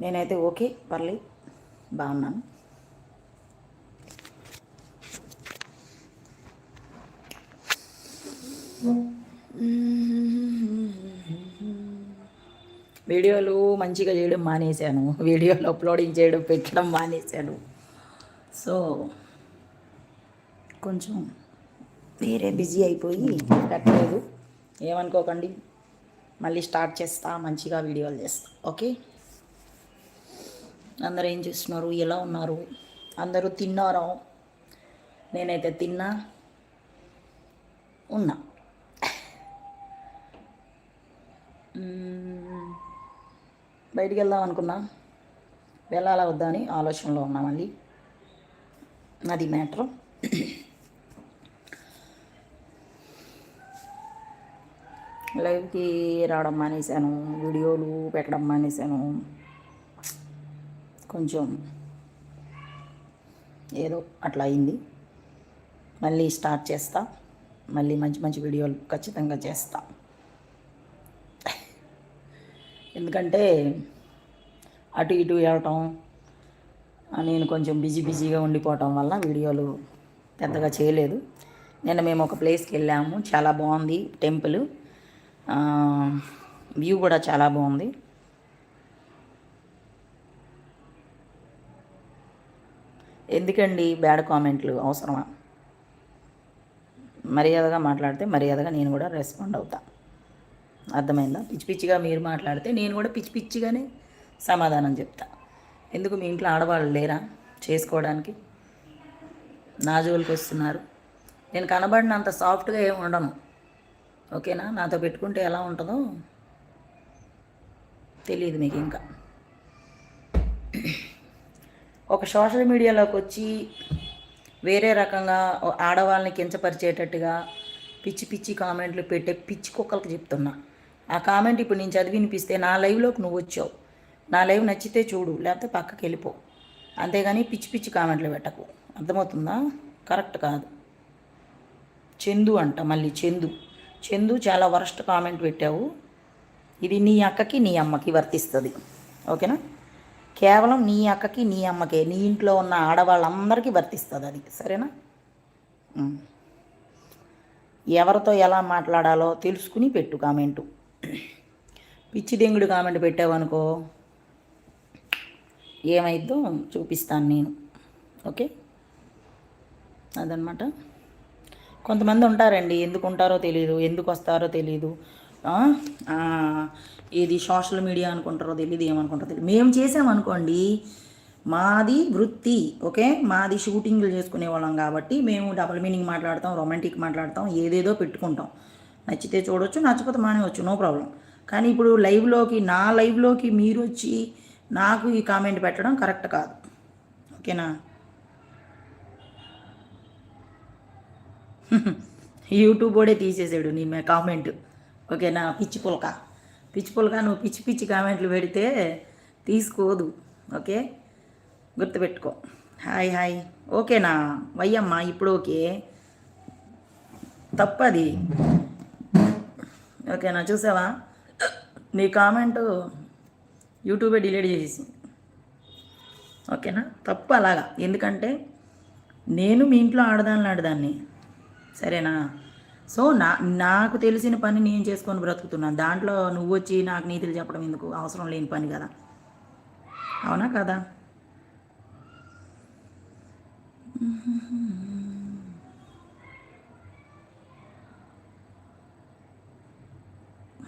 నేనైతే ఓకే పర్లేదు. బాగున్నాను. వీడియోలు మంచిగా చేయడం మానేశాను. వీడియోలు అప్లోడింగ్ చేయడం పెట్టడం మానేశాను. సో కొంచెం వేరే బిజీ అయిపోయి పెట్టలేదు. ఏమనుకోకండి. మళ్ళీ స్టార్ట్ చేస్తా మంచిగా వీడియోలు చేస్తా. ఓకే? అందరూ ఏం చేస్తున్నారు? ఎలా ఉన్నారు? అందరూ తిన్నారా? నేనైతే తిన్నా ఉన్నా. బయటికి వెళ్దాం అనుకున్నా. వెళ్ళాలా వద్దా అని ఆలోచనలో ఉన్నా మళ్ళీ. అది మ్యాటర్. లైవ్కి రావడం మానేశాను. వీడియోలు పెట్టడం మానేశాను. కొంచెం ఏదో అట్లా అయింది. మళ్ళీ స్టార్ట్ చేస్తా. మళ్ళీ మంచి మంచి వీడియోలు ఖచ్చితంగా చేస్తా. ఎందుకంటే అటు ఇటు వెళ్ళటం నేను కొంచెం బిజీ బిజీగా ఉండిపోవటం వల్ల వీడియోలు పెద్దగా చేయలేదు. నిన్న మేము ఒక ప్లేస్కి వెళ్ళాము. చాలా బాగుంది టెంపుల్. వ్యూ కూడా చాలా బాగుంది. ఎందుకండి బ్యాడ్ కామెంట్లు అవసరమా? మర్యాదగా మాట్లాడితే మర్యాదగా నేను కూడా రెస్పాండ్ అవుతా. అర్థమైందా? పిచ్చి పిచ్చిగా మీరు మాట్లాడితే నేను కూడా పిచ్చి పిచ్చిగానే సమాధానం చెప్తా. ఎందుకు మీ ఇంట్లో ఆడవాళ్ళు లేరా చేసుకోవడానికి? నా జోలికి వస్తున్నారు. నేను కనబడినంత సాఫ్ట్గా ఏమి ఉండను. ఓకేనా? నాతో పెట్టుకుంటే ఎలా ఉంటుందో తెలియదు మీకు ఇంకా. ఒక సోషల్ మీడియాలోకి వచ్చి వేరే రకంగా ఆడవాళ్ళని కించపరిచేటట్టుగా పిచ్చి పిచ్చి కామెంట్లు పెట్టే పిచ్చి కుక్కలకు చెప్తున్నా. ఆ కామెంట్ ఇప్పుడు నేను చదివి వినిపిస్తే నా లైవ్లోకి నువ్వు వచ్చావు. నా లైవ్ నచ్చితే చూడు లేకపోతే పక్కకి వెళ్ళిపో. అంతేగాని పిచ్చి పిచ్చి కామెంట్లు పెట్టకు. అర్థమవుతుందా? కరెక్ట్ కాదు. చందు అంట మళ్ళీ చందు. చందు చాలా వరస్ట్ కామెంట్ పెట్టావు. ఇది నీ అక్కకి నీ అమ్మకి వర్తిస్తుంది. ఓకేనా? కేవలం నీ అక్కకి నీ అమ్మకే నీ ఇంట్లో ఉన్న ఆడవాళ్ళందరికీ వర్తిస్తుంది అది సరేనా? ఎవరితో ఎలా మాట్లాడాలో తెలుసుకుని పెట్టు కామెంటు. పిచ్చి దెంగుడు కామెంట్ పెట్టావనుకో ఏమైద్దో చూపిస్తాను నేను ఓకే? అదనమాట. కొంతమంది ఉంటారండి ఎందుకు ఉంటారో తెలియదు ఎందుకు వస్తారో తెలియదు ఏది ఇది సోషల్ మీడియా అనుకుంటారో తెలియదు ఏమనుకుంటారో తెలియదు మేము చేసామనుకోండి మాది వృత్తి ఓకే? మాది షూటింగ్లు చేసుకునే వాళ్ళం కాబట్టి మేము డబుల్ మీనింగ్ మాట్లాడతాం రొమాంటిక్ మాట్లాడతాం ఏదేదో పెట్టుకుంటాం. నచ్చితే చూడొచ్చు నచ్చకపోతే మానేవచ్చు నో ప్రాబ్లం కానీ ఇప్పుడు లైవ్లోకి నా లైవ్లోకి మీరు వచ్చి నాకు ఈ కామెంట్ పెట్టడం కరెక్ట్ కాదు. ఓకేనా? యూట్యూబ్ కూడా తీసేసాడు నీ కామెంట్ ఓకేనా? పిచ్చి పులక. పిచ్చి పుల్లగా నువ్వు పిచ్చి పిచ్చి కామెంట్లు పెడితే తీసుకోదు ఓకే? గుర్తుపెట్టుకో. Hi hi. ఓకేనా వయ్యమ్మ ఇప్పుడు ఓకే? తప్పది. ఓకేనా చూసావా? నీ కామెంట్ యూట్యూబే డిలీట్ చేసేసి. ఓకేనా? తప్పు అలాగా. ఎందుకంటే నేను మీ ఇంట్లో ఆడదాన్ని ఆడదాన్ని సరేనా? సో నా నాకు తెలిసిన పని నేను చేసుకొని బ్రతుకుతున్నాను దాంట్లో నువ్వు వచ్చి నాకు నీతులు చెప్పడం ఎందుకు? అవసరం లేని పని కదా. అవునా కదా?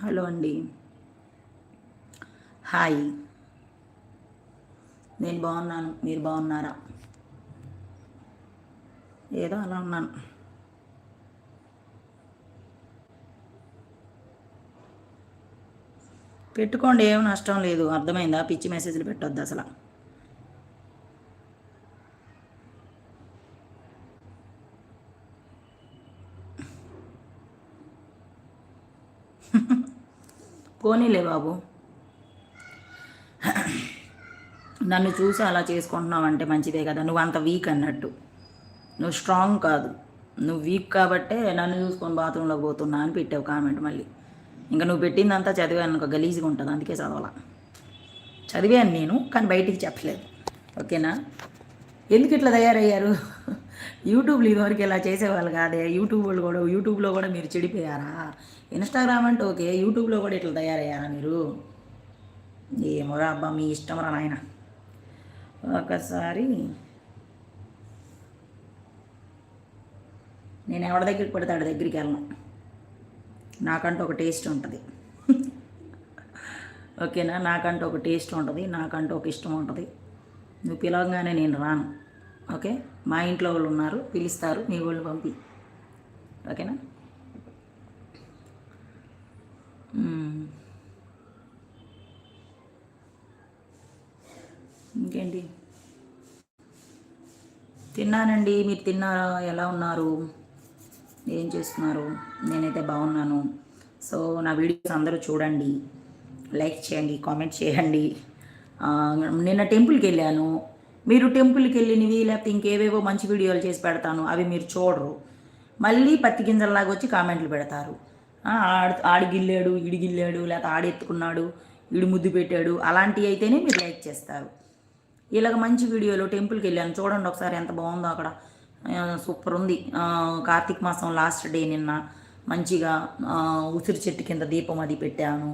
హలో అండి. హాయ్. నేను బాగున్నాను. మీరు బాగున్నారా? ఏదో అలా ఉన్నాను. పెట్టుకోండి ఏం నష్టం లేదు. అర్థమైందా? పిచ్చి మెసేజ్లు పెట్టొద్దు అసలు. పోనీలే బాబు. నన్ను చూసి అలా చేసుకుంటున్నావు అంటే మంచిదే కదా. నువ్వు అంత వీక్ అన్నట్టు. నువ్వు స్ట్రాంగ్ కాదు. నువ్వు వీక్ కాబట్టే నన్ను చూసుకొని బాత్రూంలోకి పోతున్నా అని పెట్టావు కామెంట్ మళ్ళీ. ఇంకా నువ్వు పెట్టిందంతా చదివాను ఒక గలీజ్గా ఉంటుంది. అందుకే చదవాల. చదివాను నేను కానీ బయటికి చెప్పలేదు. ఓకేనా? ఎందుకు ఇట్లా తయారయ్యారు? యూట్యూబ్లో ఇదివరకు ఇలా చేసేవాళ్ళు కాదే. యూట్యూబ్ వాళ్ళు కూడా యూట్యూబ్లో కూడా మీరు చెడిపోయారా? ఇన్స్టాగ్రామ్ అంటే ఓకే యూట్యూబ్లో కూడా ఇట్లా తయారయ్యారా మీరు? ఏమోరా అబ్బా మీ ఇష్టం రా నాయన. ఒకసారి నేను ఎవరి దగ్గరికి పడితే ఆడి దగ్గరికి వెళ్ళను. నాకంటూ ఒక టేస్ట్ ఉంటుంది. ఓకేనా? నాకంటూ ఒక టేస్ట్ ఉంటుంది నాకంటూ ఒక ఇష్టం ఉంటుంది. నువ్వు పిలవగానే నేను రాను. ఓకే? మా ఇంట్లో వాళ్ళు ఉన్నారు పిలుస్తారు మీ వాళ్ళు పంపి. ఓకేనా? ఇంకేంటి? తిన్నానండి. మీరు తిన్నారా? ఎలా ఉన్నారు? ఏం చేస్తున్నారు? నేనైతే బాగున్నాను. సో నా వీడియోస్ అందరూ చూడండి. లైక్ చేయండి కామెంట్ చేయండి. నిన్న టెంపుల్కి వెళ్ళాను. మీరు టెంపుల్కి వెళ్ళినవి లేకపోతే ఇంకేవేవో మంచి వీడియోలు చేసి పెడతాను అవి మీరు చూడరు. మళ్ళీ పత్తి గింజల్లాగా వచ్చి కామెంట్లు పెడతారు. ఆడు ఆడి గిల్లాడు ఈడి గిల్లాడు లేకపోతే ఆడి ఎత్తుకున్నాడు ఈడు ముద్దు పెట్టాడు అలాంటివి అయితేనే మీరు లైక్ చేస్తారు. ఇలాగ మంచి వీడియోలు టెంపుల్కి వెళ్ళాను. చూడండి ఒకసారి ఎంత బాగుందో అక్కడ. సూపర్ ఉంది. కార్తీక మాసం లాస్ట్ డే నిన్న మంచిగా ఉసిరి చెట్టు కింద దీపం అది పెట్టాను.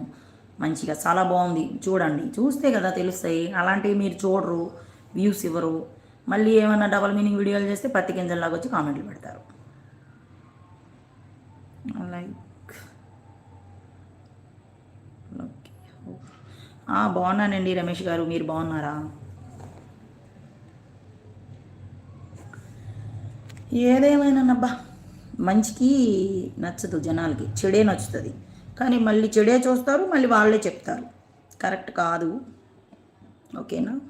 మంచిగా చాలా బాగుంది. చూడండి. చూస్తే కదా తెలుస్తాయి. అలాంటివి మీరు చూడరు వ్యూస్ ఇవ్వరు. మళ్ళీ ఏమైనా డబల్ మీనింగ్ వీడియోలు చేస్తే పత్తి గింజల్లాగా వచ్చి కామెంట్లు పెడతారు. లైక్ ఓకే బాగున్నానండి రమేష్ గారు. మీరు బాగున్నారా? ఏదేమైనానబ్బా? మంచికి నచ్చదు జనాలకి. చెడే నచ్చుతుంది. కానీ మళ్ళీ చెడే చూస్తారు మళ్ళీ వాళ్ళే చెప్తారు. కరెక్ట్ కాదు. ఓకేనా?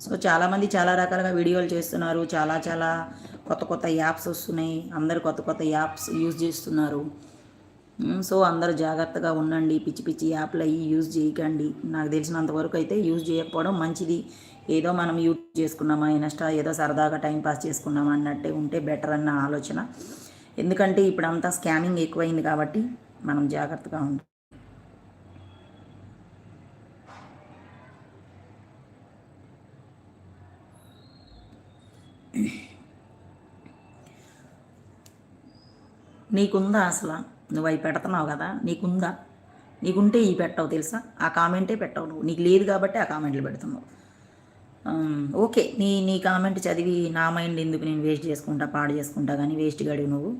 సో చాలామంది చాలా రకాలుగా వీడియోలు చేస్తున్నారు. చాలా చాలా కొత్త కొత్త యాప్స్ వస్తున్నాయి. అందరు కొత్త కొత్త యాప్స్ యూజ్ చేస్తున్నారు. సో అందరు జాగ్రత్తగా ఉండండి. పిచ్చి పిచ్చి యాప్లు అవి యూజ్ చేయకండి. నాకు తెలిసినంత వరకు అయితే యూజ్ చేయకపోవడం మంచిది. ఏదో మనం యూజ్ చేసుకున్నామా ఇన్స్టా ఏదో సరదాగా టైం పాస్ చేసుకున్నామా అన్నట్టే ఉంటే బెటర్ అన్న ఆలోచన. ఎందుకంటే ఇప్పుడు అంతా స్కామింగ్ ఎక్కువైంది కాబట్టి మనం జాగ్రత్తగా ఉండాలి. నీకుందా అసలు? నువ్వు అవి పెడుతున్నావు కదా నీకుందా? నీకుంటే ఈ పెట్టవు తెలుసా? ఆ కామెంటే పెట్టవు నువ్వు. నీకు లేదు కాబట్టి ఆ కామెంట్లు పెడుతున్నావు. ఓకే నీ నీ కామెంట్ చదివి నా మైండ్ ఎందుకు నేను వేస్ట్ చేసుకుంటా పాడు చేసుకుంటా కానీ వేస్ట్ గడివి నువ్వు?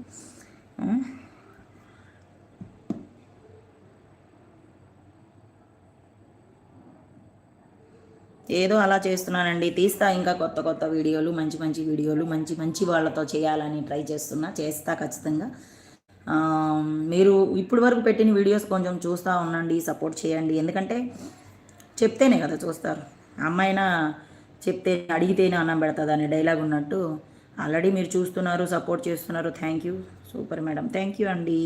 ఏదో అలా చేస్తున్నానండి. తీస్తా ఇంకా కొత్త కొత్త వీడియోలు మంచి మంచి వీడియోలు మంచి మంచి వాళ్ళతో చేయాలని ట్రై చేస్తున్నా చేస్తా ఖచ్చితంగా. మీరు ఇప్పటి వరకు పెట్టిన వీడియోస్ కొంచెం చూస్తూ ఉండండి సపోర్ట్ చేయండి. ఎందుకంటే చెప్తేనే కదా చూస్తారు. అమ్మాయినా చెప్తే అడిగితేనే అన్నం పెడుతుంది అనే డైలాగ్ ఉన్నట్టు ఆల్రెడీ మీరు చూస్తున్నారు సపోర్ట్ చేస్తున్నారు. Thank you super madam thank you అండి.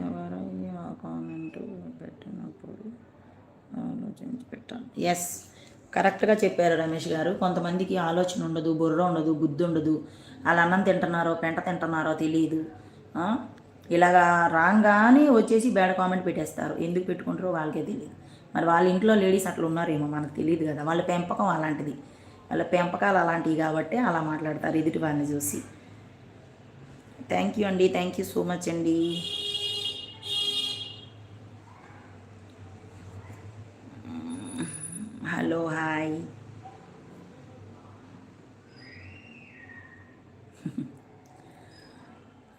ఎవరయ్యా కామెంట్ పెట్టినప్పుడు ఆలోచించి పెట్టాలి. ఎస్ కరెక్ట్గా చెప్పారు రమేష్ గారు. కొంతమందికి ఆలోచన ఉండదు బుర్ర ఉండదు బుద్ధి ఉండదు. వాళ్ళు అన్నం తింటున్నారో పెంట తింటున్నారో తెలియదు ఇలాగా రాగానే వచ్చేసి బ్యాడ్ కామెంట్ పెట్టేస్తారు. ఎందుకు పెట్టుకుంటారో వాళ్ళకే తెలియదు. మరి వాళ్ళ ఇంట్లో లేడీస్ అట్లా ఉన్నారేమో మనకు తెలియదు కదా. వాళ్ళ పెంపకం అలాంటిది. వాళ్ళ పెంపకాలు అలాంటివి కాబట్టి అలా మాట్లాడతారు ఎదుటి వారిని చూసి. థ్యాంక్ యూ అండి. థ్యాంక్ యూ సో మచ్ అండి. హలో హాయ్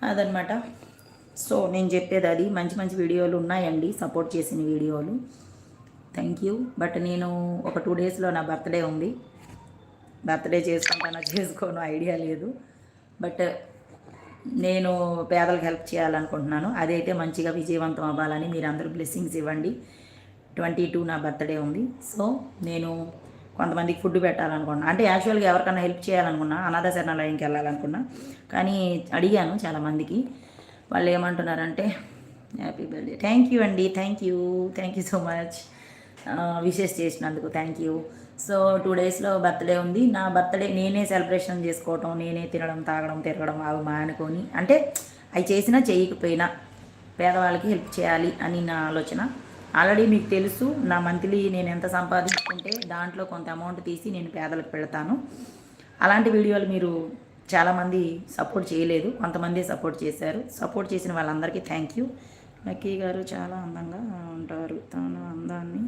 అదనమాట సో నేను చెప్పేది అది. మంచి మంచి వీడియోలు ఉన్నాయండి. సపోర్ట్ చేసిన వీడియోలు. థ్యాంక్ యూ బట్ నేను ఒక టూ డేస్లో నా బర్త్డే ఉంది. బర్త్డే చేసుకుంటానో చేసుకోనో ఐడియా లేదు. బట్ నేను పేదలకు హెల్ప్ చేయాలనుకుంటున్నాను. అదైతే మంచిగా విజయవంతం అవ్వాలని మీరు అందరూ బ్లెస్సింగ్స్ ఇవ్వండి. ట్వంటీ టూ నా బర్త్డే ఉంది. సో నేను కొంతమందికి ఫుడ్ పెట్టాలనుకున్నా అంటే యాక్చువల్గా ఎవరికైనా హెల్ప్ చేయాలనుకున్నా అనాథ శరణాలయంకి వెళ్ళాలనుకున్నా కానీ అడిగాను చాలామందికి వాళ్ళు ఏమంటున్నారంటే హ్యాపీ బర్త్డే థ్యాంక్ యూ అండి thank you thank you so much wishes చేసినందుకు థ్యాంక్ యూ సో టూ డేస్లో బర్త్డే ఉంది. నా బర్త్డే నేనే సెలబ్రేషన్ చేసుకోవటం నేనే తినడం తాగడం తిరగడం అవి మానుకొని అంటే అవి చేసినా చేయకపోయినా పేదవాళ్ళకి హెల్ప్ చేయాలి అని నా ఆలోచన. ఆల్రెడీ మీకు తెలుసు నా మంత్లీ నేను ఎంత సంపాదించుకుంటే దాంట్లో కొంత అమౌంట్ తీసి నేను పేదలకు పెడతాను. అలాంటి వీడియోలు మీరు చాలామంది సపోర్ట్ చేయలేదు కొంతమంది సపోర్ట్ చేశారు. సపోర్ట్ చేసిన వాళ్ళందరికీ థ్యాంక్ యూ. లక్కీ గారు చాలా అందంగా ఉంటారు. తన అందాన్ని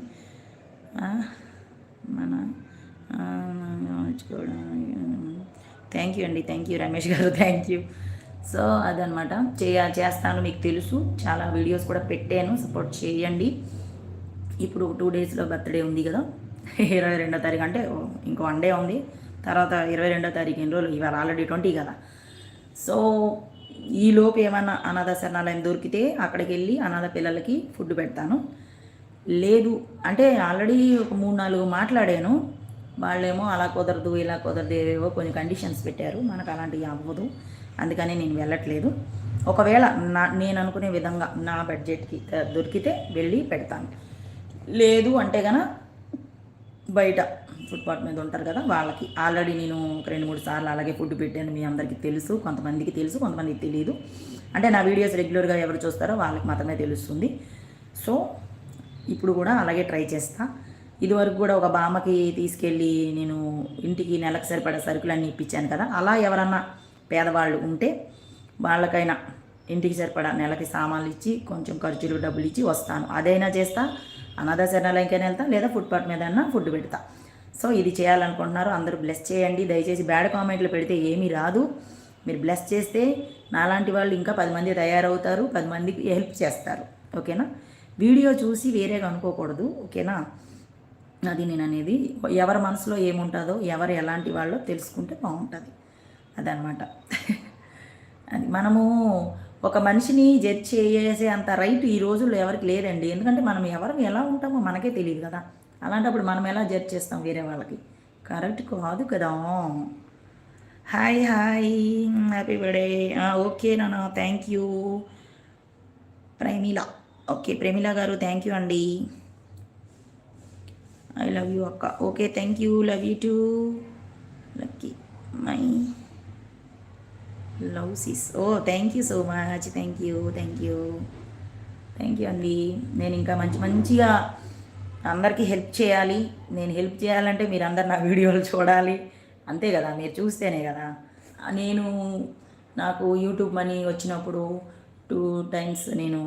మన థ్యాంక్ యూ అండి థ్యాంక్ యూ రమేష్ గారు థ్యాంక్ యూ. సో అదనమాట. చేయ చేస్తాను మీకు తెలుసు. చాలా వీడియోస్ కూడా పెట్టాను. సపోర్ట్ చేయండి. ఇప్పుడు టూ డేస్లో బర్త్డే ఉంది కదా. ఇరవై రెండో తారీఖు అంటే ఇంకో వన్ డే ఉంది. తర్వాత ఇరవై రెండో తారీఖు ఎన్ని రోజులు? ఇవాళ ఆల్రెడీ ట్వంటీ కదా. సో ఈ లోపు ఏమన్నా అనాథ శరణాలయం దొరికితే అక్కడికి వెళ్ళి అనాథ పిల్లలకి ఫుడ్ పెడతాను. లేదు అంటే ఆల్రెడీ ఒక మూడు నాలుగు మాట్లాడాను. వాళ్ళేమో అలా కుదరదు ఇలా కుదరదు ఏవేవో కొన్ని కండిషన్స్ పెట్టారు. మనకు అలాంటివి అవ్వదు. అందుకని నేను వెళ్ళట్లేదు. ఒకవేళ నా నేను అనుకునే విధంగా నా బడ్జెట్కి దొరికితే వెళ్ళి పెడతాను. లేదు అంటే గన బయట ఫుట్పాత్ మీద ఉంటారు కదా వాళ్ళకి ఆల్రెడీ నేను ఒక రెండు మూడు సార్లు అలాగే ఫుడ్ పెట్టాను మీ అందరికీ తెలుసు కొంతమందికి తెలుసు కొంతమందికి తెలియదు అంటే నా వీడియోస్ రెగ్యులర్గా ఎవరు చూస్తారో వాళ్ళకి మాత్రమే తెలుస్తుంది. సో ఇప్పుడు కూడా అలాగే ట్రై చేస్తా. ఇదివరకు కూడా ఒక బామ్మకి తీసుకెళ్ళి నేను ఇంటికి నెలకు సరిపడే సరుకులన్నీ ఇప్పించాను కదా అలా ఎవరన్నా పేదవాళ్ళు ఉంటే వాళ్ళకైనా ఇంటికి సరిపడా నెలకి సామాన్లు ఇచ్చి కొంచెం ఖర్చులు డబ్బులు ఇచ్చి వస్తాను. అదైనా చేస్తా అనాథ శరణాలయంకైనా వెళ్తా లేదా ఫుట్పాత్ మీద అయినా ఫుడ్ పెడతా. సో ఇది చేయాలనుకుంటున్నారు అందరూ బ్లెస్ చేయండి. దయచేసి బ్యాడ్ కామెంట్లు పెడితే ఏమీ రాదు. మీరు బ్లెస్ చేస్తే నాలాంటి వాళ్ళు ఇంకా పది మంది తయారవుతారు పది మందికి హెల్ప్ చేస్తారు. ఓకేనా వీడియో చూసి వేరేగా అనుకోకూడదు. ఓకేనా అది నేను అనేది ఎవరి మనసులో ఏముంటుందో ఎవరు ఎలాంటి వాళ్ళో తెలుసుకుంటే బాగుంటుంది. అదనమాట అది మనము ఒక మనిషిని జడ్జ్ చేసే అంత రైట్ ఈ రోజుల్లో ఎవరికి లేదండి. ఎందుకంటే మనం ఎవరు ఎలా ఉంటామో మనకే తెలియదు కదా. అలాంటప్పుడు మనం ఎలా జడ్జ్ చేస్తాం వేరే వాళ్ళకి? కరెక్ట్ కాదు కదా. Hi hi. Happy birthday. Okay నాన్న thank you. Premila. Okay Premila గారు థ్యాంక్ యూ అండి. ఐ లవ్ యూ అక్క. Okay thank you. Love you too. Lucky. My love sis. Oh thank you so much. Thank you thank you. Thank you అండి. నేను ఇంకా మంచి మంచిగా అందరికీ help చేయాలి. నేను హెల్ప్ చేయాలంటే మీరు అందరు నా వీడియోలు చూడాలి. అంతే కదా మీరు చూస్తేనే కదా. నేను నాకు యూట్యూబ్ మనీ వచ్చినప్పుడు టూ టైమ్స్ నేను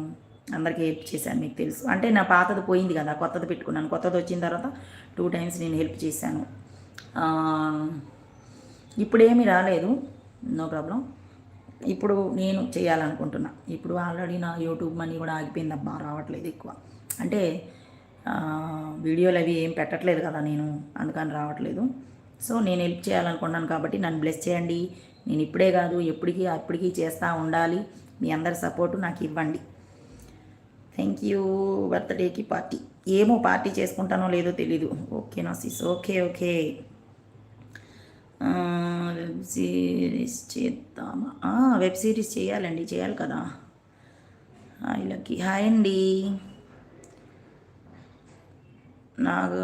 అందరికీ హెల్ప్ చేశాను మీకు తెలుసు. అంటే నా పాతది పోయింది కదా కొత్తది పెట్టుకున్నాను. కొత్తది వచ్చిన తర్వాత టూ టైమ్స్ నేను హెల్ప్ చేశాను. ఇప్పుడేమీ రాలేదు నో ప్రాబ్లం. ఇప్పుడు నేను చేయాలనుకుంటున్నా. ఇప్పుడు ఆల్రెడీ నా యూట్యూబ్ మనీ కూడా ఆగిపోయింది అబ్బా రావట్లేదు ఎక్కువ. అంటే వీడియోలు అవి ఏం పెట్టట్లేదు కదా నేను అందుకని రావట్లేదు. సో నేను హెల్ప్ చేయాలనుకున్నాను కాబట్టి నన్ను బ్లెస్ చేయండి. నేను ఇప్పుడే కాదు ఎప్పటికీ అప్పటికీ చేస్తూ ఉండాలి. మీ అందరి సపోర్టు నాకు ఇవ్వండి. థ్యాంక్ యూ బర్త్డేకి పార్టీ. ఏమో పార్టీ చేసుకుంటానో లేదో తెలీదు. ఓకేనా sis okay okay web series చేద్దామా? వెబ్ సిరీస్ చేయాలండి. చేయాలి కదా. హాయ్ లక్కీ హాయ్ అండి. నాకు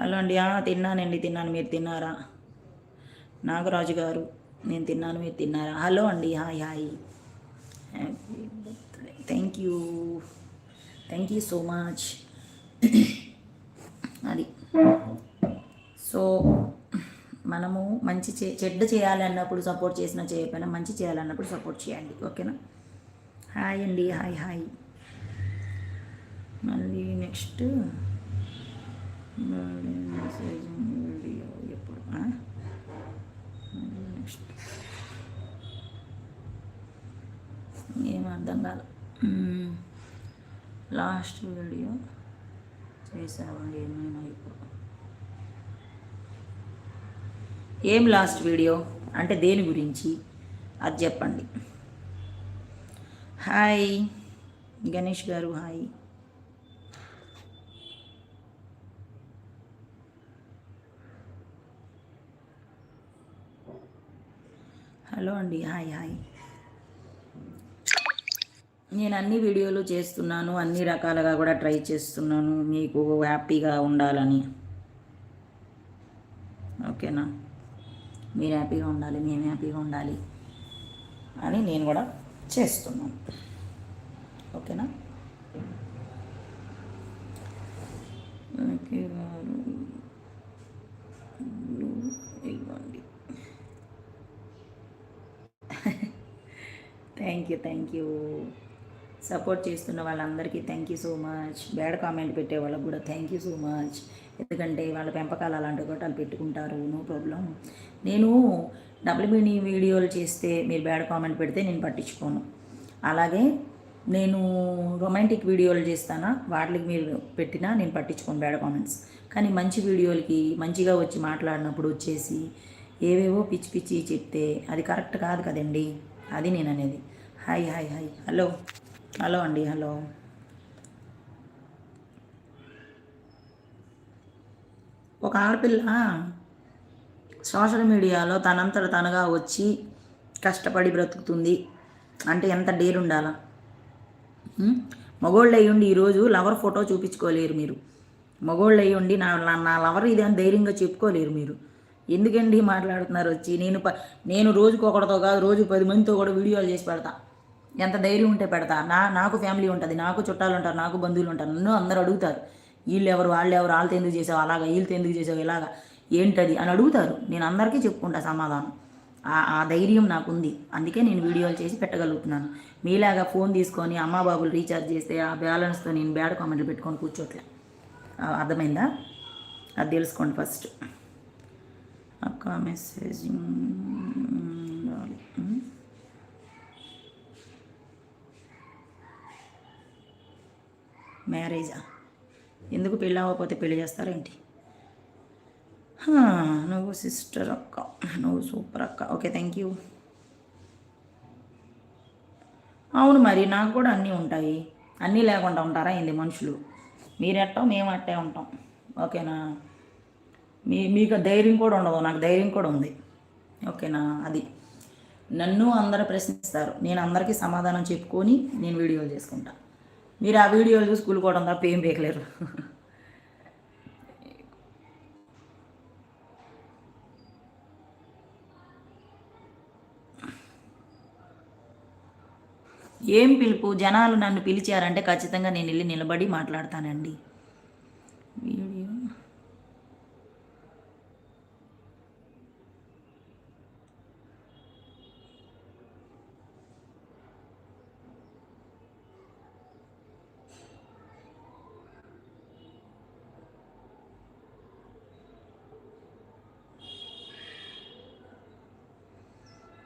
హలో అండి తిన్నానండి తిన్నాను మీరు తిన్నారా? నాగరాజు గారు నేను తిన్నాను మీరు తిన్నారా? హలో అండి hi hi. Happy birthday thank you thank you so much అది. సో మనము మంచి చే చెడ్డ చేయాలి అన్నప్పుడు సపోర్ట్ చేసినా చేయకపోయినా మంచి చేయాలన్నప్పుడు సపోర్ట్ చేయండి. ఓకేనా? హాయ్ అండి హాయ్ హాయ్. మళ్ళీ నెక్స్ట్ మెసేజ్ వీడియో ఎప్పుడు నెక్స్ట్. ఏం అర్థం కాదు లాస్ట్ వీడియో చేసావా ఏమైనా ఇప్పుడు? ఏం లాస్ట్ వీడియో? అంటే దేని గురించి? అది చెప్పండి. హాయ్ గణేష్ గారు హాయ్. హలో అండి హాయ్ హాయ్. నేను అన్ని వీడియోలు చేస్తున్నాను అన్ని రకాలుగా కూడా ట్రై చేస్తున్నాను మీకు హ్యాపీగా ఉండాలని. ఓకేనా? మీరు హ్యాపీగా ఉండాలి మేము హ్యాపీగా ఉండాలి అని నేను కూడా చేస్తున్నాను. ఓకేనా ఓకే గారు ఇవ్వండి thank you thank you. Support చేస్తున్న వాళ్ళందరికీ thank you so much. Bad comment పెట్టే వాళ్ళకి కూడా థ్యాంక్ యూ సో మచ్. ఎందుకంటే వాళ్ళ పెంపకాలు అలాంటి గొట్టాలు పెట్టుకుంటారు నో ప్రాబ్లం. నేను డబుల్ మీనింగ్ వీడియోలు చేస్తే మీరు బ్యాడ్ కామెంట్ పెడితే నేను పట్టించుకోను. అలాగే నేను రొమాంటిక్ వీడియోలు చేస్తానా వాటికి మీరు పెట్టినా నేను పట్టించుకోను బ్యాడ్ కామెంట్స్. కానీ మంచి వీడియోలకి మంచిగా వచ్చి మాట్లాడినప్పుడు వచ్చేసి ఏవేవో పిచ్చి పిచ్చి చెప్తే అది కరెక్ట్ కాదు కదండి. అది నేను అనేది. Hi hi hi. Hello. Hello అండి హలో. ఒక ఆడపిల్ల సోషల్ మీడియాలో తనంతట తనగా వచ్చి కష్టపడి బ్రతుకుతుంది. అంటే ఎంత డేర్ ఉండాలా? మగోళ్ళు అయ్యుండి ఈరోజు లవర్ ఫోటో చూపించుకోలేరు మీరు. మగోళ్ళు అయ్యుండి నా నా- లవర్ ఇది అని ధైర్యంగా చెప్పుకోలేరు మీరు. ఎందుకండి మాట్లాడుతున్నారు వచ్చి? నేను ప నేను రోజుకి ఒకటితో కాదు రోజు పది మందితో కూడా వీడియోలు చేసి పెడతా. ఎంత ధైర్యం ఉంటే పెడతా? నా నాకు ఫ్యామిలీ ఉంటుంది నాకు చుట్టాలు ఉంటారు నాకు బంధువులు ఉంటారు నన్ను అందరూ అడుగుతారు. వీళ్ళు ఎవరు వాళ్ళు ఎవరు వాళ్ళతో ఎందుకు చేసావు అలాగా వీళ్ళతో ఎందుకు చేసావు ఇలాగా. ఏంటది? అని అడుగుతారు. నేను అందరికీ చెప్పుకుంటా సమాధానం. ఆ ఆ ధైర్యం నాకుంది. అందుకే నేను వీడియోలు చేసి పెట్టగలుగుతున్నాను. మీలాగా ఫోన్ తీసుకొని అమ్మా బాబులు రీఛార్జ్ చేస్తే ఆ బ్యాలెన్స్తో నేను బ్యాడ్ కామెంట్లు పెట్టుకొని కూర్చోట్లే. అర్థమైందా? అది తెలుసుకోండి ఫస్ట్. అక్క మెసేజింగ్ మ్యారేజా? ఎందుకు పెళ్ళి అవ్వకపోతే పెళ్ళి చేస్తారేంటి? నువ్వు సిస్టర్ అక్క. నువ్వు సూపర్ అక్క. Okay thank you. అవును మరి నాకు కూడా అన్నీ ఉంటాయి. అన్నీ లేకుండా ఉంటారా ఏంది మనుషులు? మీరెట్టో మేము అట్టే ఉంటాం. ఓకేనా? మీ మీకు ధైర్యం కూడా ఉండదు. నాకు ధైర్యం కూడా ఉంది. ఓకేనా? అది. నన్ను అందరూ ప్రశ్నిస్తారు. నేను అందరికీ సమాధానం చెప్పుకొని నేను వీడియోలు చేసుకుంటాను మీరు ఆ వీడియోలు చూసి కూలుకోవడం తప్ప ఏం పీకలేరు. ఏం పిలుపు? జనాలు నన్ను పిలిచారంటే ఖచ్చితంగా నేను వెళ్ళి నిలబడి మాట్లాడతానండి.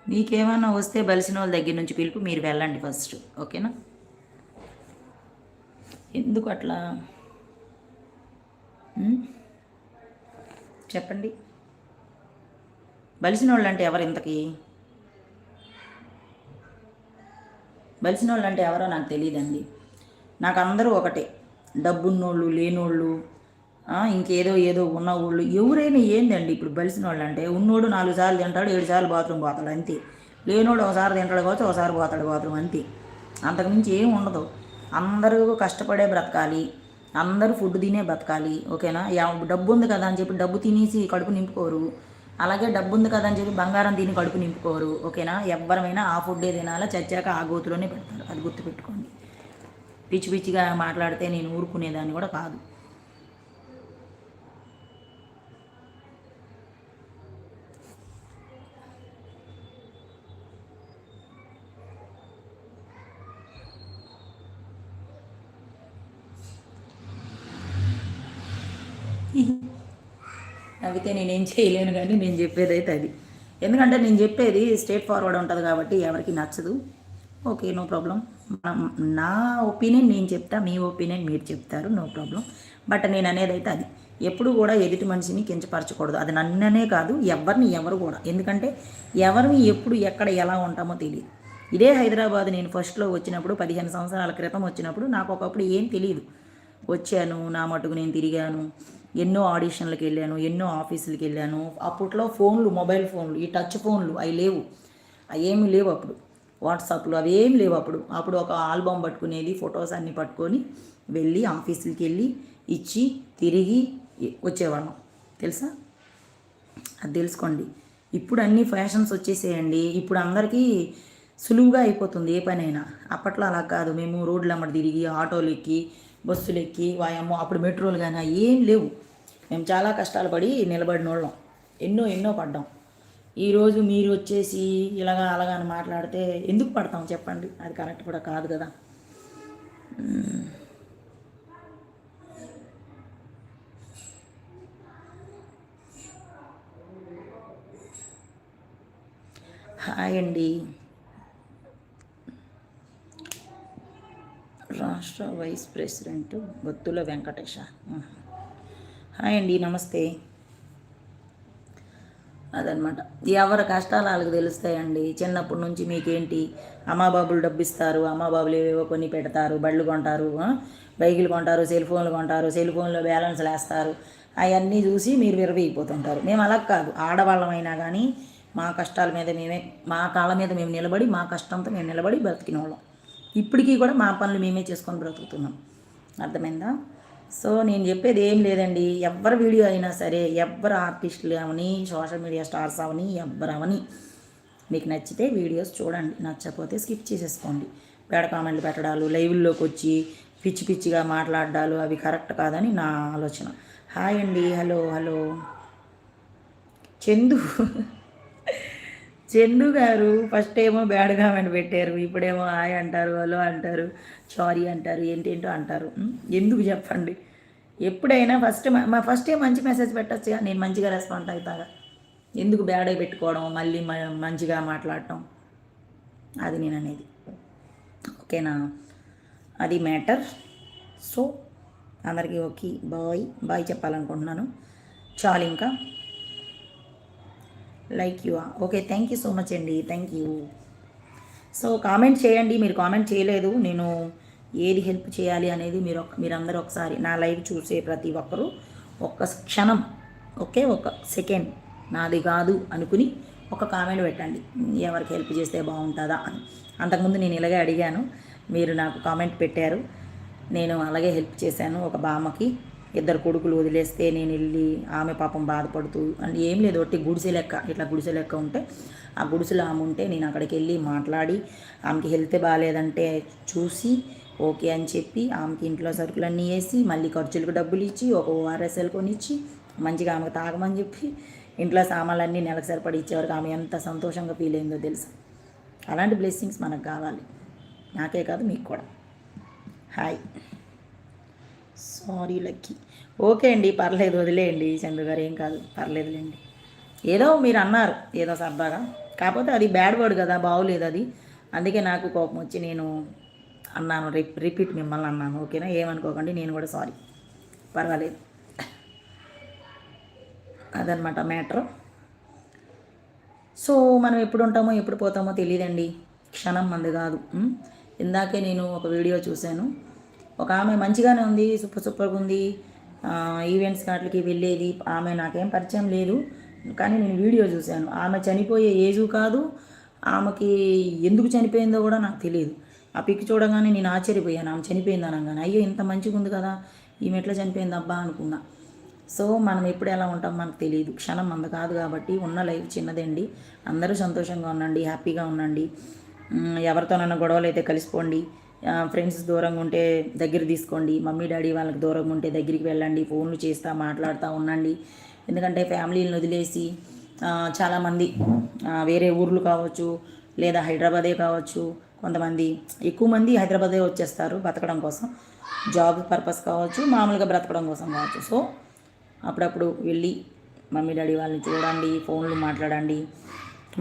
మీకేమన్నా వస్తే బలిసిన వాళ్ళ దగ్గర నుంచి పిలుపు మీరు వెళ్ళండి ఫస్ట్ ఓకేనా? ఎందుకు అట్లా? చెప్పండి. బలిసిన వాళ్ళు అంటే ఎవరు ఇంతకీ? బలిసిన వాళ్ళు అంటే ఎవరో నాకు తెలియదండి నాకు అందరూ ఒకటే. డబ్బున్నోళ్ళు లేనోళ్ళు ఇంకేదో ఏదో ఉన్న వాళ్ళు ఎవరైనా ఏందండి ఇప్పుడు బలిసిన వాళ్ళు అంటే ఉన్నోడు నాలుగు సార్లు తింటాడు ఏడు సార్లు బాత్రూమ్ పోతాడు అంతే. లేనోడు ఒకసారి తింటాడు కావచ్చు ఒకసారి పోతాడు బాత్రూమ్ అంతే. అంతకుమించి ఏం ఉండదు. అందరూ కష్టపడే బ్రతకాలి. అందరూ ఫుడ్ తినే బ్రతకాలి. ఓకేనా? డబ్బు ఉంది కదా అని చెప్పి డబ్బు తినేసి కడుపు నింపుకోరు. అలాగే డబ్బు ఉంది కదా అని చెప్పి బంగారం తిని కడుపు నింపుకోరు. ఓకేనా? ఎవరమైనా ఆ ఫుడ్డే తినాలా చచ్చాక ఆ గోతులోనే పెడతారు. అది గుర్తుపెట్టుకోండి. పిచ్చి పిచ్చిగా మాట్లాడితే నేను ఊరుకునేదాన్ని కూడా కాదు. నవ్వితే నేనేం చేయలేను కానీ నేను చెప్పేది అయితే అది. ఎందుకంటే నేను చెప్పేది స్ట్రేట్ ఫార్వర్డ్ ఉంటుంది కాబట్టి ఎవరికి నచ్చదు. ఓకే నో ప్రాబ్లం నా ఒపీనియన్ నేను చెప్తా మీ ఒపీనియన్ మీరు చెప్తారు నో ప్రాబ్లం బట్ నేను అనేది అయితే అది. ఎప్పుడు కూడా ఎదుటి మనిషిని కించపరచకూడదు. అది నన్ననే కాదు ఎవరిని ఎవరు కూడా. ఎందుకంటే ఎవరిని ఎప్పుడు ఎక్కడ ఎలా ఉంటామో తెలియదు. ఇదే హైదరాబాద్ నేను ఫస్ట్లో వచ్చినప్పుడు పదిహేను సంవత్సరాల క్రితం వచ్చినప్పుడు నాకు ఒకప్పుడు ఏం తెలియదు. వచ్చాను నా మటుకు నేను తిరిగాను. ఎన్నో ఆడిషన్లకు వెళ్ళాను ఎన్నో ఆఫీసులకు వెళ్ళాను. అప్పట్లో ఫోన్లు మొబైల్ ఫోన్లు ఈ టచ్ ఫోన్లు అవి లేవు. అవి ఏమీ లేవు అప్పుడు. వాట్సాప్లు అవి ఏం లేవు అప్పుడు. అప్పుడు ఒక ఆల్బమ్ పట్టుకునేది ఫొటోస్ అన్నీ పట్టుకొని వెళ్ళి ఆఫీసులకి వెళ్ళి ఇచ్చి తిరిగి వచ్చేవాళ్ళం. తెలుసా? అది తెలుసుకోండి. ఇప్పుడు అన్ని ఫ్యాషన్స్ వచ్చేసేయండి. ఇప్పుడు అందరికీ సులువుగా అయిపోతుంది ఏ పనైనా. అప్పట్లో అలా కాదు. మేము రోడ్లు అమ్మడి తిరిగి ఆటోలు ఎక్కి బస్సులు ఎక్కి వాయమ్మో అప్పుడు మెట్రోలు కానీ ఏం లేవు. మేము చాలా కష్టాలు పడి నిలబడిన వాళ్ళం ఎన్నో ఎన్నో పడ్డాం. ఈరోజు మీరు వచ్చేసి ఇలాగా అలాగా అని మాట్లాడితే ఎందుకు పడతాం చెప్పండి? అది కరెక్ట్ కూడా కాదు కదా. హాయ్ అండి. రాష్ట్ర vice president Bottula Venkatesha hi అండి నమస్తే. అదనమాట ఎవరి కష్టాలు వాళ్ళకి తెలుస్తాయండి. చిన్నప్పటి నుంచి మీకేంటి? అమ్మాబాబులు డబ్బు ఇస్తారు అమ్మాబాబులు ఏవేవో కొన్ని పెడతారు బళ్ళు కొంటారు బైకులు కొంటారు సెల్ ఫోన్లు కొంటారు సెల్ ఫోన్లో బ్యాలెన్స్లు వేస్తారు అవన్నీ చూసి మీరు విరవైపోతుంటారు. మేము అలా కాదు. ఆడవాళ్ళమైనా కానీ మా కష్టాల మీద మేమే మా కాళ్ళ మీద మేము నిలబడి మా కష్టంతో మేము నిలబడి బ్రతికిన వాళ్ళం ఇప్పటికీ కూడా మా పనులు మేమే చేసుకొని బ్రతుకుతున్నాం. అర్థమైందా? సో నేను చెప్పేది ఏం లేదండి. ఎవరి వీడియో అయినా సరే ఎవరు ఆర్టిస్టులు అవని సోషల్ మీడియా స్టార్స్ అవని ఎవరు అవని. మీకు నచ్చితే వీడియోస్ చూడండి. నచ్చకపోతే స్కిప్ చేసేసుకోండి. పేడ కామెంట్లు పెట్టడాలు లైవ్లోకి వచ్చి పిచ్చి పిచ్చిగా మాట్లాడాలు అవి కరెక్ట్ కాదని నా ఆలోచన. హాయ్ అండి. Hello hello. చందు. చందు గారు ఫస్ట్ ఏమో బ్యాడ్ కామెంట్ పెట్టారు. ఇప్పుడేమో హాయ్ అంటారు హలో అంటారు సారీ అంటారు ఏంటేంటో అంటారు. ఎందుకు చెప్పండి? ఎప్పుడైనా ఫస్ట్ మా ఫస్టే మంచి మెసేజ్ పెట్టచ్చుగా నేను మంచిగా రెస్పాండ్ అవుతాగా ఎందుకు బ్యాడ్ పెట్టుకోవడం మళ్ళీ మ- మంచిగా మాట్లాడటం? అది నేను అనేది. ఓకేనా అది మ్యాటర్ సో అందరికీ ఓకే బాయ్ బాయ్ చెప్పాలనుకుంటున్నాను. చాలు ఇంకా. Like you okay thank you so much అండి థ్యాంక్ యూ సో కామెంట్ చేయండి. మీరు కామెంట్ చేయలేదు. నేను ఏది హెల్ప్ చేయాలి అనేది మీరు ఒక- మీరందరూ ఒకసారి నా లైవ్ చూసే ప్రతి ఒక్కరూ ఒక్క క్షణం ఓకే ఒక సెకండ్ నాది కాదు అనుకుని ఒక కామెంట్ పెట్టండి. ఎవరికి హెల్ప్ చేస్తే బాగుంటుందా అని. అంతకుముందు నేను ఇలాగే అడిగాను. మీరు నాకు కామెంట్ పెట్టారు. నేను అలాగే హెల్ప్ చేశాను ఒక బామ్మకి. ఇద్దరు కొడుకులు వదిలేస్తే నేను వెళ్ళి ఆమె పాపం బాధపడుతూ అంటే ఏం లేదు ఒట్టి గుడిసె లెక్క ఇట్లా గుడిసె లెక్క ఉంటే ఆ గుడిసెలో ఆమె ఉంటే నేను అక్కడికి వెళ్ళి మాట్లాడి ఆమెకి హెల్త్ బాగాలేదంటే చూసి ఓకే అని చెప్పి ఆమెకి ఇంట్లో సరుకులన్నీ వేసి మళ్ళీ ఖర్చులకు డబ్బులు ఇచ్చి ఒక ఓఆర్ఎస్ఎల్ కొనిచ్చి మంచిగా ఆమెకు తాగమని చెప్పి ఇంట్లో సామాన్లన్నీ నెలకు సరిపడి ఇచ్చేవరకు ఆమె ఎంత సంతోషంగా ఫీల్ అయిందో తెలుసు? అలాంటి బ్లెస్సింగ్స్ మనకు కావాలి. నాకే కాదు మీకు కూడా. హాయ్. సారీ లక్కీ ఓకే అండి పర్లేదు వదిలేయండి చందు గారు ఏం కాదు పర్లేదులేండి. ఏదో మీరు అన్నారు ఏదో సరదాగా. కాకపోతే అది బ్యాడ్ వర్డ్ కదా బాగోలేదు అది. అందుకే నాకు కోపం వచ్చి నేను అన్నాను రిప్ రిపీట్ మిమ్మల్ని అన్నాను ఓకేనా ఏమనుకోకండి నేను కూడా సారీ పర్వాలేదు. అదనమాట మ్యాటర్ సో మనం ఎప్పుడు ఉంటామో ఎప్పుడు పోతామో తెలియదండి క్షణం మంది కాదు. ఇందాకే నేను ఒక వీడియో చూశాను. ఒక ఆమె మంచిగానే ఉంది సూపర్ సూపర్గా ఉంది. ఈవెంట్స్ వాటికి వెళ్ళేది ఆమె నాకేం పరిచయం లేదు. కానీ నేను వీడియో చూశాను. ఆమె చనిపోయే ఏజు కాదు ఆమెకి ఎందుకు చనిపోయిందో కూడా నాకు తెలియదు. ఆ పిక్ చూడగానే నేను ఆశ్చర్యపోయాను. ఆమె చనిపోయింది అనగానే అయ్యో ఇంత మంచిగా ఉంది కదా ఈమె ఎట్లా చనిపోయింది అబ్బా అనుకున్నా. సో మనం ఎప్పుడు ఎలా ఉంటాం మనకు తెలియదు. క్షణం మంద కాదు కాబట్టి ఉన్న లైఫ్ చిన్నదండి. అందరూ సంతోషంగా ఉండండి హ్యాపీగా ఉండండి. ఎవరితోనైనా గొడవలు అయితే కలిసిపోండి. ఫ్రెండ్స్ దూరంగా ఉంటే దగ్గర తీసుకోండి. మమ్మీ డాడీ వాళ్ళకి దూరంగా ఉంటే దగ్గరికి వెళ్ళండి. ఫోన్లు చేస్తూ మాట్లాడుతూ ఉండండి. ఎందుకంటే ఫ్యామిలీని వదిలేసి చాలామంది వేరే ఊర్లు కావచ్చు లేదా హైదరాబాదే కావచ్చు కొంతమంది ఎక్కువ మంది హైదరాబాదే వచ్చేస్తారు బతకడం కోసం. జాబ్ పర్పస్ కావచ్చు మామూలుగా బ్రతకడం కోసం కావచ్చు. సో అప్పుడప్పుడు వెళ్ళి మమ్మీ డాడీ వాళ్ళని చూడండి ఫోన్లు మాట్లాడండి.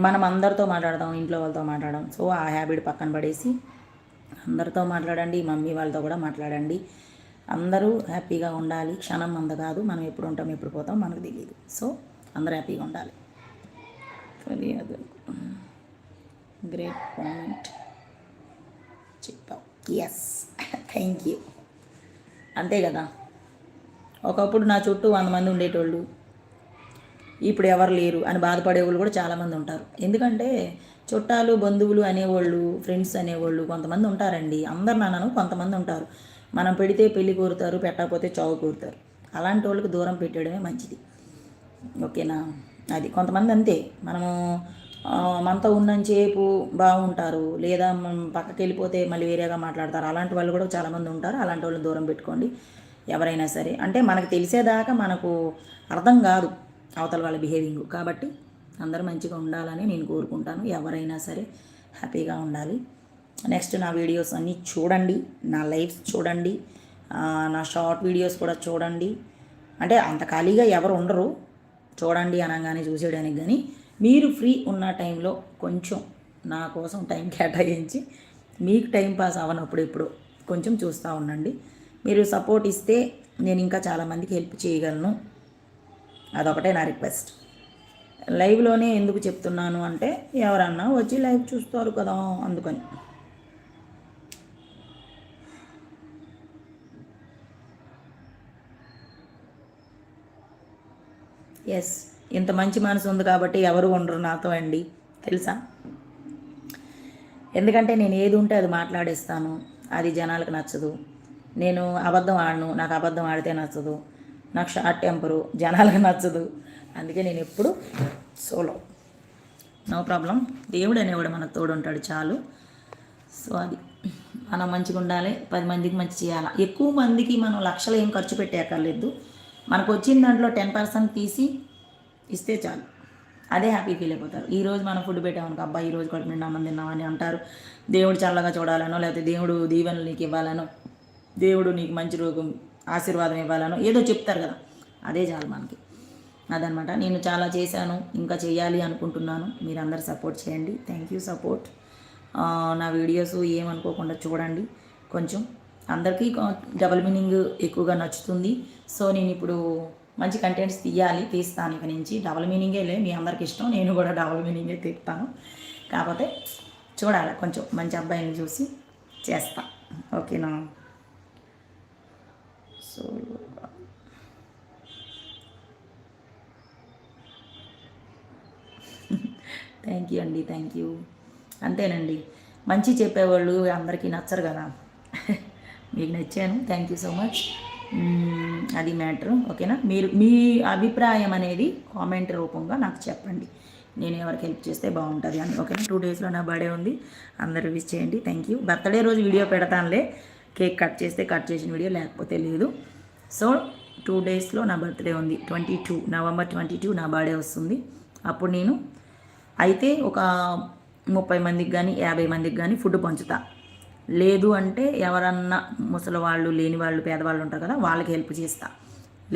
మనం అందరితో మాట్లాడతాం ఇంట్లో వాళ్ళతో మాట్లాడడం. సో ఆ హ్యాబిట్ పక్కన పడేసి అందరితో మాట్లాడండి మమ్మీ వాళ్ళతో కూడా మాట్లాడండి. అందరూ హ్యాపీగా ఉండాలి. క్షణం అంద కాదు. మనం ఎప్పుడు ఉంటాం ఎప్పుడు పోతాం మనకు తెలియదు సో అందరూ హ్యాపీగా ఉండాలి. Great point. చెప్పావు. ఎస్ థ్యాంక్ యూ అంతే కదా? ఒకప్పుడు నా చుట్టూ వంద మంది ఉండేటోళ్ళు. ఇప్పుడు ఎవరు లేరు అని బాధపడే వాళ్ళు కూడా చాలామంది ఉంటారు. ఎందుకంటే చుట్టాలు బంధువులు అనేవాళ్ళు ఫ్రెండ్స్ అనేవాళ్ళు కొంతమంది ఉంటారండి. అందరు నాన్నను కొంతమంది ఉంటారు. మనం పెడితే పెళ్ళి కోరుతారు పెట్టకపోతే చావు కోరుతారు. అలాంటి వాళ్ళకి దూరం పెట్టడమే మంచిది. ఓకేనా? అది కొంతమంది అంతే. మనము మనతో ఉన్నంతసేపు బాగుంటారు. లేదా మనం పక్కకి వెళ్ళిపోతే మళ్ళీ వేరేగా మాట్లాడతారు. అలాంటి వాళ్ళు కూడా చాలామంది ఉంటారు. అలాంటి వాళ్ళు దూరం పెట్టుకోండి. ఎవరైనా సరే. అంటే మనకు తెలిసేదాకా మనకు అర్థం కాదు అవతల వాళ్ళ బిహేవింగ్. కాబట్టి అందరూ మంచిగా ఉండాలని నేను కోరుకుంటాను. ఎవరైనా సరే హ్యాపీగా ఉండాలి. నెక్స్ట్ నా వీడియోస్ అన్నీ చూడండి. నా లైవ్స్ చూడండి. నా షార్ట్ వీడియోస్ కూడా చూడండి. అంటే అంత ఖాళీగా ఎవరు ఉండరు. చూడండి అనగానే చూసేయడానికి కానీ మీరు ఫ్రీ ఉన్న టైంలో కొంచెం నా కోసం టైం కేటాయించి మీకు టైం పాస్ అవ్వనప్పుడు ఇప్పుడు కొంచెం చూస్తూ ఉండండి. మీరు సపోర్ట్ ఇస్తే నేను ఇంకా చాలామందికి హెల్ప్ చేయగలను. అదొకటే నా రిక్వెస్ట్. లైవ్లోనే ఎందుకు చెప్తున్నాను అంటే ఎవరన్నా వచ్చి లైవ్ చూస్తారు కదా అందుకని. ఎస్ ఇంత మంచి మనసు ఉంది కాబట్టి ఎవరు ఉండరు నాతో అండి తెలుసా? ఎందుకంటే నేను ఏది ఉంటే అది మాట్లాడేస్తాను అది జనాలకు నచ్చదు. నేను అబద్ధం ఆడను నాకు అబద్ధం ఆడితే నచ్చదు. నాకు షార్ట్ టెంపరు జనాలకు నచ్చదు. అందుకే నేను ఎప్పుడు సోలో. No problem. దేవుడు అనేవాడు మనకు తోడు ఉంటాడు చాలు. సో అది మనం మంచిగా ఉండాలి పది మందికి మంచి చేయాలి. ఎక్కువ మందికి మనం లక్షలు ఏం ఖర్చు పెట్టేయక్కర్లేదు. మనకు వచ్చిన దాంట్లో టెన్ పర్సెంట్ తీసి ఇస్తే చాలు. అదే హ్యాపీ ఫీల్ అయిపోతారు. ఈ రోజు మనం ఫుడ్ పెట్టామనుకో అబ్బాయి ఈ రోజు కడుపు నిండా అన్నం తిన్నామని అంటారు. దేవుడు చల్లగా చూడాలనో లేకపోతే దేవుడు దీవెనలు నీకు ఇవ్వాలనో దేవుడు నీకు మంచి రోగం ఆశీర్వాదం ఇవ్వాలనో ఏదో చెప్తారు కదా. అదే చాలు మనకి. అదనమాట. నేను చాలా చేశాను ఇంకా చేయాలి అనుకుంటున్నాను. మీరందరూ సపోర్ట్ చేయండి. Thank you support. నా వీడియోస్ ఏమనుకోకుండా చూడండి. కొంచెం అందరికీ డబల్ మీనింగ్ ఎక్కువగా నచ్చుతుంది. సో నేను ఇప్పుడు మంచి కంటెంట్స్ తీయాలి తీస్తాను ఇక నుంచి. డబల్ మీనింగే లే మీ అందరికి ఇష్టం. నేను కూడా డబల్ మీనింగే తీస్తాను. కాకపోతే చూడాలి కొంచెం మంచి అబ్బాయిని చూసి చేస్తా. ఓకేనా? సో థ్యాంక్ యూ అండి థ్యాంక్ యూ అంతేనండి. మంచి చెప్పేవాళ్ళు అందరికీ నచ్చరు కదా. మీకు నచ్చాను. థ్యాంక్ యూ సో మచ్ అది మ్యాటర్. ఓకేనా? మీరు మీ అభిప్రాయం అనేది కామెంట్ రూపంగా నాకు చెప్పండి. నేను ఎవరికి హెల్ప్ చేస్తే బాగుంటుంది అని. ఓకేనా? టూ డేస్లో నా బర్త్డే ఉంది. అందరూ విష్ చేయండి. థ్యాంక్ యూ బర్త్డే రోజు వీడియో పెడతానులే. కేక్ కట్ చేస్తే కట్ చేసిన వీడియో లేకపోతే లేదు. సో టూ డేస్లో నా బర్త్డే ఉంది. Twenty two November twenty two నా బర్త్డే వస్తుంది. అప్పుడు నేను అయితే ఒక ముప్పై మందికి కానీ యాభై మందికి కానీ ఫుడ్ పంచుతా. లేదు అంటే ఎవరన్నా ముసలి వాళ్ళు లేని వాళ్ళు పేదవాళ్ళు ఉంటారు కదా వాళ్ళకి హెల్ప్ చేస్తా.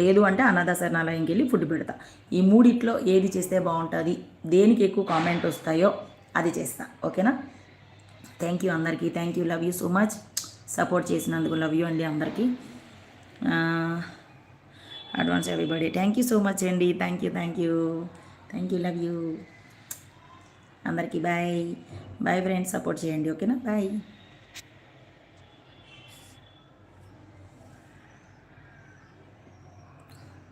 లేదు అంటే అన్నదాసరణాలయంకి వెళ్ళి ఫుడ్ పెడతా. ఈ మూడిట్లో ఏది చేస్తే బాగుంటుంది దేనికి ఎక్కువ కామెంట్ వస్తాయో అది చేస్తా. ఓకేనా? థ్యాంక్ యూ అందరికీ. Thank you love you so much support చేసినందుకు లవ్ యూ అండి అందరికీ. Advance everybody thank you so much అండి. Thank you thank you thank you love you అందరికీ బాయ్. బాయ్ ఫ్రెండ్స్ సపోర్ట్ చేయండి ఓకేనా? బాయ్.